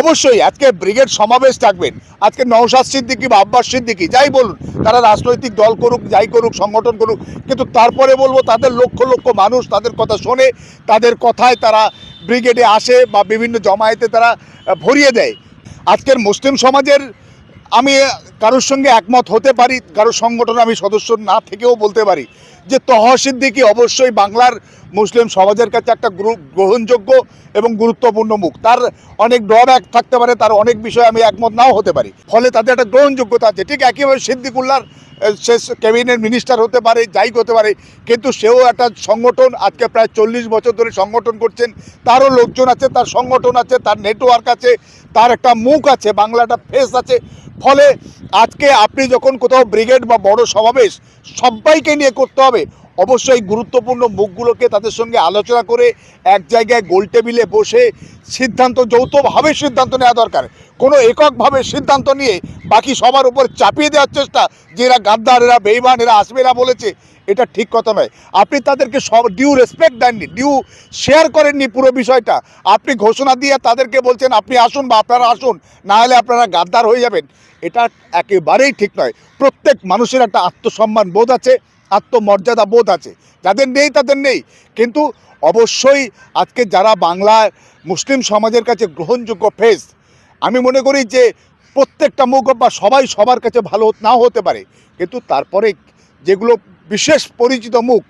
অবশ্যই আজকে ব্রিগেড সমাবেশ থাকবেন। আজকে নওশাদ সিদ্দিকি বা আব্বাস সিদ্দিকি, যাই বলুন, তারা রাজনৈতিক দল করুক, যাই করুক, সংগঠন করুক, কিন্তু তারপরে বলব তাদের লক্ষ লক্ষ মানুষ তাদের কথা শোনে, তাদের কথায় তারা ব্রিগেডে আসে বা বিভিন্ন জমায়েতে তারা ভরিয়ে দেয়। আজকের মুসলিম সমাজের আমি কারোর সঙ্গে একমত হতে পারি, কারোর সংগঠন আমি সদস্য না থেকেও বলতে পারি, যে তহসিদ্দিকি অবশ্যই বাংলার মুসলিম সমাজের কাছে একটা গ্রু- গ্রহণযোগ্য এবং গুরুত্বপূর্ণ মুখ। তার অনেক ড্রব্যাক থাকতে পারে, তার অনেক বিষয়ে আমি একমত নাও হতে পারি। ফলে তাদের একটা গ্রহণযোগ্যতা আছে। ঠিক একইভাবে সিদ্দিকুল্লার সে ক্যাবিনেট মিনিস্টার হতে পারে যাই হতে পারে, কিন্তু সেও একটা সংগঠন, আজকে প্রায় চল্লিশ বছর ধরে সংগঠন করছেন। তারও লোকজন আছে, তার সংগঠন আছে, তার নেটওয়ার্ক আছে, তার একটা মুখ আছে, বাংলাটা ফেস আছে। ফলে আজকে আপনি যখন কোথাও ব্রিগেড বা বড় সমাবেশ, সবাইকে নিয়ে করতে হবে। অবশ্যই গুরুত্বপূর্ণ মুখগুলোকে তাদের সঙ্গে আলোচনা করে এক জায়গায় গোল টেবিলে বসে সিদ্ধান্ত, যৌথভাবে সিদ্ধান্ত নেওয়া দরকার। কোনো এককভাবে সিদ্ধান্ত নিয়ে বাকি সবার উপর চাপিয়ে দেওয়ার চেষ্টা যে এরা গাদ্দার, এরা বেইমান, এরা আসবে এরা বলেছে, এটা ঠিক কথা নয়। আপনি তাদেরকে সব ডিউ রেসপেক্ট দেননি ডিউ শেয়ার করেননি পুরো বিষয়টা। আপনি ঘোষণা দিয়ে তাদেরকে বলছেন, আপনি আসুন বা আপনারা আসুন, না হলে আপনারা গাদ্দার হয়ে যাবেন। এটা একেবারেই ঠিক নয়। প্রত্যেক মানুষের একটা আত্মসম্মান বোধ আছে। আত্মমর্যাদা বোধ আছে। যাদের নেই, তাদের নেই। কিন্তু অবশ্যই আজকে যারা বাংলার মুসলিম সমাজের কাছে গ্রহণযোগ্য ফেস আমি মনে করি যে প্রত্যেকটা মুখ বা সবাই সবার কাছে ভালো নাও হতে পারে। কিন্তু তারপরে যেগুলো বিশেষ পরিচিত মুখ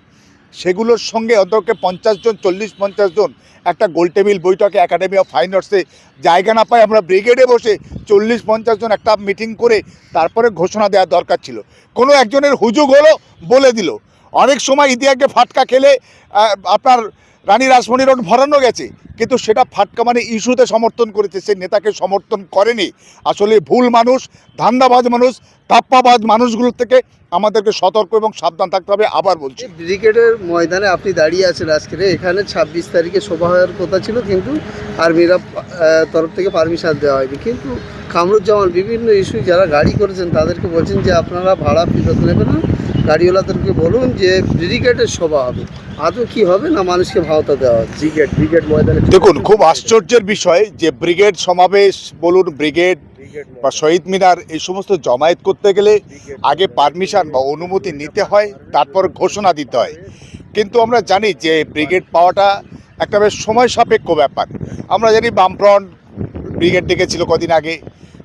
সেগুলোর সঙ্গে অন্তর্কে পঞ্চাশ জন, চল্লিশ, পঞ্চাশ জন একটা গোল টেবিল বৈঠকে একাডেমি অফ ফাইন আর্টসে জায়গা না পাই আমরা ব্রিগেডে বসে চল্লিশ, পঞ্চাশ জন একটা মিটিং করে তারপরে ঘোষণা দেওয়া দরকার ছিল। কোনো একজনের হুজুগ হলো বলে দিল। অনেক সময় ইতিহাসকে ফাটকা খেলে আপনার রানী রাসমণি রোড ভরানো গেছে। কিন্তু সেটা ফাটকা মানে ইস্যুতে সমর্থন করেছে। সেই নেতাকে সমর্থন করেনি। আসলে ভুল মানুষ, ধান্দাবাজ মানুষ, তাপ্পাবাজ মানুষগুলোর থেকে আমাদেরকে সতর্ক এবং সাবধান থাকতে হবে, আবার বলছি। ব্রিগেডের ময়দানে আপনি দাঁড়িয়ে আছেন আজকে এখানে ছাব্বিশ তারিখে সভা হওয়ার কথা ছিল, কিন্তু আর্মিরা তরফ থেকে পারমিশন দেওয়া হয়নি। কিন্তু কামরুজ্জামান বিভিন্ন ইস্যু যারা গাড়ি করেছেন তাদেরকে বলছেন যে আপনারা ভাড়া ফেরত নেবেন না। গাড়িওয়ালাদেরকে বলুন যে ব্রিগেডের সভা হবে। আদৌ কি হবে না মানুষকে ভাওতা দেওয়া হচ্ছে ব্রিগেড ব্রিগেড ময়দানে দেখুন খুব আশ্চর্যের বিষয় যে ব্রিগেড সমাবেশ বলুন ব্রিগেড ব্রিগেড বা শহীদ মিনার এই সমস্ত জমায়েত করতে গেলে আগে পারমিশন বা অনুমতি নিতে হয় তারপর ঘোষণা দিতে হয়। কিন্তু আমরা জানি যে ব্রিগেড পাওয়াটা একটা বেশ সময় সাপেক্ষ ব্যাপার। আমরা জানি বামফ্রন্ট ব্রিগেড ডেকেছিল কদিন আগে।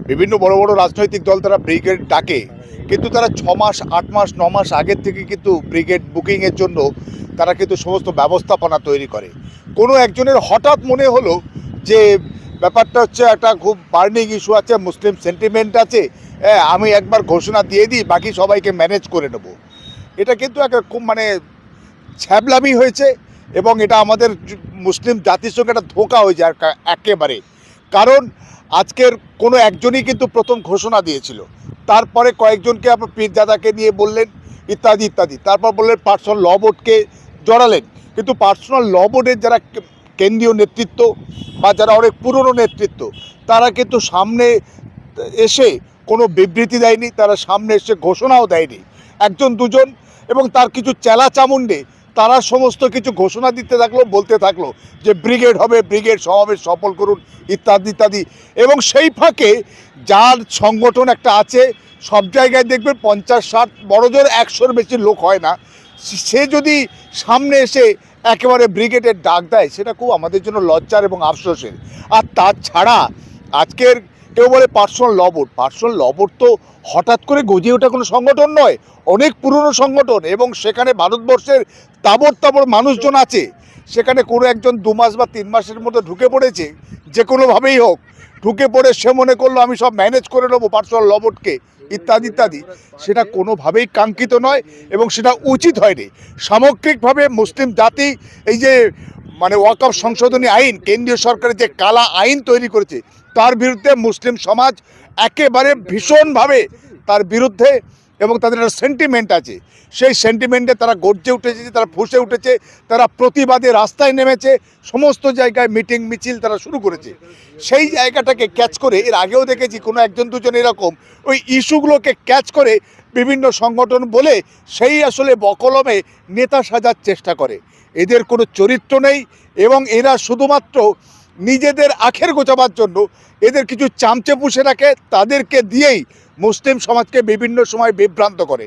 বিভিন্ন বড় বড় রাজনৈতিক দল তারা ব্রিগেড ডাকে। কিন্তু তারা ছ মাস, আট মাস, ন মাস আগের থেকে কিন্তু ব্রিগেড বুকিংয়ের জন্য তারা কিন্তু সমস্ত ব্যবস্থাপনা তৈরি করে। কোনো একজনের হঠাৎ মনে হলো যে ব্যাপারটা হচ্ছে একটা খুব বার্নিং ইস্যু আছে, মুসলিম সেন্টিমেন্ট আছে হ্যাঁ আমি একবার ঘোষণা দিয়ে দিই, বাকি সবাইকে ম্যানেজ করে নেব। এটা কিন্তু একটা খুব মানে ছ্যাবলামি হয়েছে এবং এটা আমাদের মুসলিম জাতির সঙ্গে একটা ধোকা হয়েছে আর কা- একেবারে। কারণ আজকের কোনো একজনই কিন্তু প্রথম ঘোষণা দিয়েছিল। তারপরে কয়েকজনকে আপনার পীরজাদাকে নিয়ে বললেন, ইত্যাদি ইত্যাদি। তারপর বললেন পার্সোনাল ল বোর্ডকে জড়ালেন। কিন্তু পার্সোনাল ল বোর্ডের যারা কেন্দ্রীয় নেতৃত্ব বা যারা অনেক পুরনো নেতৃত্ব, তারা কিন্তু সামনে এসে কোনো বিবৃতি দেয়নি, তারা সামনে এসে ঘোষণাও দেয়নি। একজন, দুজন এবং তার কিছু চেলা চামুন্ডে তারা সমস্ত কিছু ঘোষণা দিতে থাকল, বলতে থাকল যে ব্রিগেড হবে, ব্রিগেড সমাবেশ সফল করুন, ইত্যাদি ইত্যাদি। এবং সেই ফাঁকে যার সংগঠন একটা আছে, সব জায়গায় দেখবেন পঞ্চাশ, ষাট, বড় জোর একশোর বেশি লোক হয় না। সে যদি সামনে এসে একেবারে ব্রিগেডের ডাক দেয়, সেটা খুব আমাদের জন্য লজ্জার এবং আফসোসের। আর তাছাড়া আজকের কেউ বলে personal law board personal law board তো হঠাৎ করে গজিয়ে ওঠা কোনো সংগঠন নয়, অনেক পুরনো সংগঠন এবং সেখানে ভারতবর্ষের তাবর তাবর মানুষজন আছে। সেখানে কোনো একজন দু মাস বা তিন মাসের মধ্যে ঢুকে পড়েছে, যে কোনোভাবেই হোক। ঢুকে পড়ে সে মনে করল, আমি সব ম্যানেজ করে নেব পার্সোনাল ল বোর্ডকে ইত্যাদি ইত্যাদি। সেটা কোনোভাবেই কাঙ্ক্ষিত নয় এবং সেটা উচিত হয়নি। সামগ্রিকভাবে মুসলিম জাতি এই যে মানে ওয়াকফ সংশোধনী আইন, কেন্দ্রীয় সরকারের যে কালা আইন তৈরি করেছে, তার বিরুদ্ধে মুসলিম সমাজ একেবারে ভীষণভাবে তার বিরুদ্ধে এবং তাদের একটা সেন্টিমেন্ট আছে। সেই সেন্টিমেন্টে তারা গর্জে উঠেছে, তারা ফুসে উঠেছে, তারা প্রতিবাদে রাস্তায় নেমেছে, সমস্ত জায়গায় মিটিং মিছিল তারা শুরু করেছে। সেই জায়গাটাকে ক্যাচ করে, এর আগেও দেখেছি কোনো একজন দুজন এরকম, ওই ইস্যুগুলোকে ক্যাচ করে বিভিন্ন সংগঠন বলে সেই আসলে বকলমে নেতা সাজার চেষ্টা করে। এদের কোনো চরিত্র নেই এবং এরা শুধুমাত্র নিজেদের আখের গোচাবার জন্য এদের কিছু চামচে পুষে রাখে, তাদেরকে দিয়েই মুসলিম সমাজকে বিভিন্ন সময় বিভ্রান্ত করে।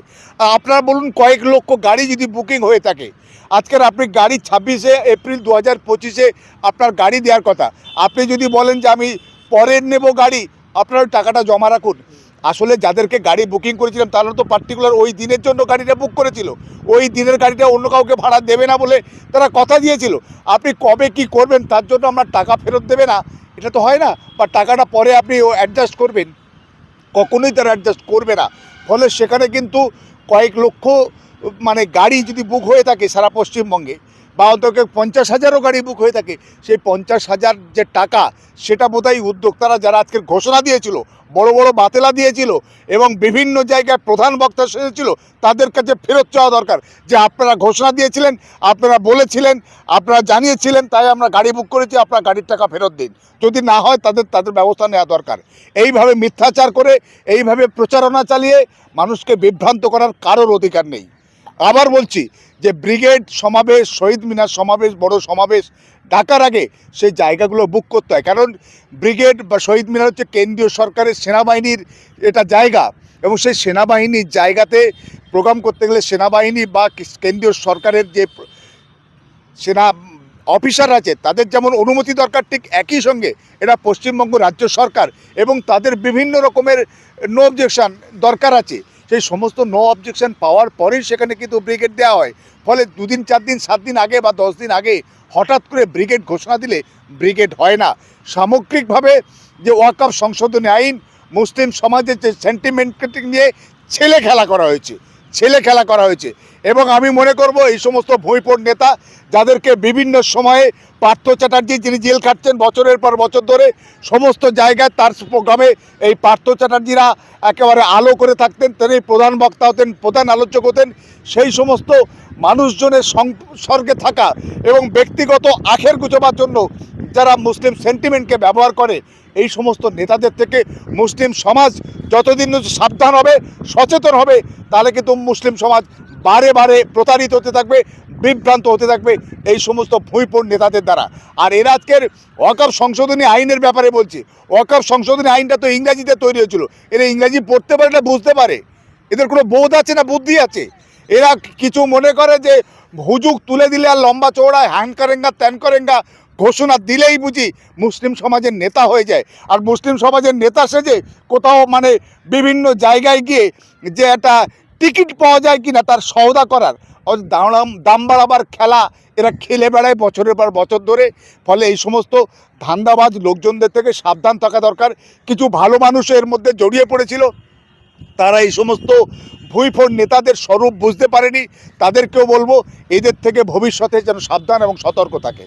আপনারা বলুন, কয়েক লক্ষ গাড়ি যদি বুকিং হয়ে থাকে, আজকের আপনি গাড়ি ছাব্বিশে এপ্রিল দু হাজার পঁচিশে আপনার গাড়ি দেওয়ার কথা। আপনি যদি বলেন যে আমি পরের নেব গাড়ি, আপনার টাকাটা জমা রাখুন। আসলে যাদেরকে গাড়ি বুকিং করেছিলাম, তারা তো পার্টিকুলার ওই দিনের জন্য গাড়িটা বুক করেছিল। ওই দিনের গাড়িটা অন্য কাউকে ভাড়া দেবে না বলে তারা কথা দিয়েছিল। আপনি কবে কি করবেন, তার জন্য আমরা টাকা ফেরত দেবে না। এটা তো হয় না, বা টাকাটা পরে আপনি ও অ্যাডজাস্ট করবেন। কখনোই তারা অ্যাডজাস্ট করবে না। ফলে সেখানে কিন্তু কয়েক লক্ষ মানে গাড়ি যদি বুক হয়ে থাকে সারা পশ্চিমবঙ্গে, বা অন্তত পঞ্চাশ হাজারও গাড়ি বুক হয়ে থাকে, সেই পঞ্চাশ হাজার যে টাকা, সেটা বোধহয় উদ্যোক্তারা যারা আজকের ঘোষণা দিয়েছিল বড় বড় বাতেলা দিয়েছিল এবং বিভিন্ন জায়গায় প্রধান বক্তা সেজেছিল তাদের কাছে ফেরত চাওয়া দরকার। যে আপনারা ঘোষণা দিয়েছিলেন, আপনারা বলেছিলেন, আপনারা জানিয়েছিলেন, তাই আমরা গাড়ি বুক করেছি, আপনারা গাড়ির টাকা ফেরত দিন। যদি না হয়, তাদের তাদের ব্যবস্থা নেওয়া দরকার। এইভাবে মিথ্যাচার করে, এইভাবে প্রচারণা চালিয়ে মানুষকে বিভ্রান্ত করার কারোর অধিকার নেই। আবার বলছি যে ব্রিগেড সমাবেশ, শহীদ মিনার সমাবেশ, বড় সমাবেশ ডাকার আগে সেই জায়গাগুলো বুক করতে হয়। কারণ ব্রিগেড বা শহীদ মিনার হচ্ছে কেন্দ্রীয় সরকারের সেনাবাহিনীর এটা জায়গা এবং সেই সেনাবাহিনীর জায়গাতে প্রোগ্রাম করতে গেলে সেনাবাহিনী বা কেন্দ্রীয় সরকারের যে সেনা অফিসার আছে, তাদের যেমন অনুমতি দরকার, ঠিক একই সঙ্গে এটা পশ্চিমবঙ্গ রাজ্য সরকার এবং তাদের বিভিন্ন রকমের নো অবজেকশন দরকার আছে। সেই সমস্ত নো অবজেকশন পাওয়ার পরেই সেখানে কিন্তু ব্রিগেড দেওয়া হয়। ফলে দুদিন চার দিন সাত দিন আগে বা দশ দিন আগে হঠাৎ করে ব্রিগেড ঘোষণা দিলে ব্রিগেড হয় না। সামগ্রিকভাবে যে ওয়াকআপ সংশোধনী আইন, মুসলিম সমাজের যে সেন্টিমেন্টকে নিয়ে ছেলে খেলা করা হয়েছে ছেলে খেলা করা হয়েছে। এবং আমি মনে করব এই সমস্ত ভুঁইপোর নেতা যাদেরকে বিভিন্ন সময়ে পার্থ চ্যাটার্জি যিনি জেল খাটছেন বছরের পর বছর ধরে, সমস্ত জায়গায় তার প্রোগ্রামে এই পার্থ চ্যাটার্জিরা একেবারে আলো করে থাকতেন, তিনি প্রধান বক্তা হতেন, প্রধান আলোচক হতেন। সেই সমস্ত মানুষজনের সংসর্গে থাকা এবং ব্যক্তিগত আখের গুজবার জন্য যারা মুসলিম সেন্টিমেন্টকে ব্যবহার করে, এই সমস্ত নেতাদের থেকে মুসলিম সমাজ যতদিন সাবধান হবে, সচেতন হবে, তাহলে কিন্তু মুসলিম সমাজ বারে বারে প্রতারিত হতে থাকবে, বিভ্রান্ত হতে থাকবে এই সমস্ত ভুঁইপোর নেতাদের দ্বারা। আর এরা আজকের ওয়াকাপ সংশোধনী আইনের ব্যাপারে বলছি ওয়াকাপ সংশোধনী আইনটা তো ইংরাজিতে তৈরি হয়েছিল। এরা ইংরাজি পড়তে পারে না, বুঝতে পারে। এদের কোনো বোধ আছে না, বুদ্ধি আছে? এরা কিছু মনে করে যে হুজুক তুলে দিলে আর লম্বা চৌড়ায় হ্যান করেঙ্গা, ত্যান করেঙ্গা ঘোষণা দিলেই বুঝি মুসলিম সমাজের নেতা হয়ে যায়। আর মুসলিম সমাজের নেতা সেজে কোথাও মানে বিভিন্ন জায়গায় গিয়ে যে একটা টিকিট পাওয়া যায় কিনা তার সওদা করার। দাম দাম বাড়াবার খেলা এরা খেলে বেড়ায় বছরের পর বছর ধরে। ফলে এই সমস্ত ধান্দাবাজ লোকজনদের থেকে সাবধান থাকা দরকার। কিছু ভালো মানুষ এর মধ্যে জড়িয়ে পড়েছিল। তারা এই সমস্ত ভুইফোর নেতাদের স্বরূপ বুঝতে পারেনি। তাদেরকেও বলব, এদের থেকে ভবিষ্যতে যেন সাবধান এবং সতর্ক থাকে।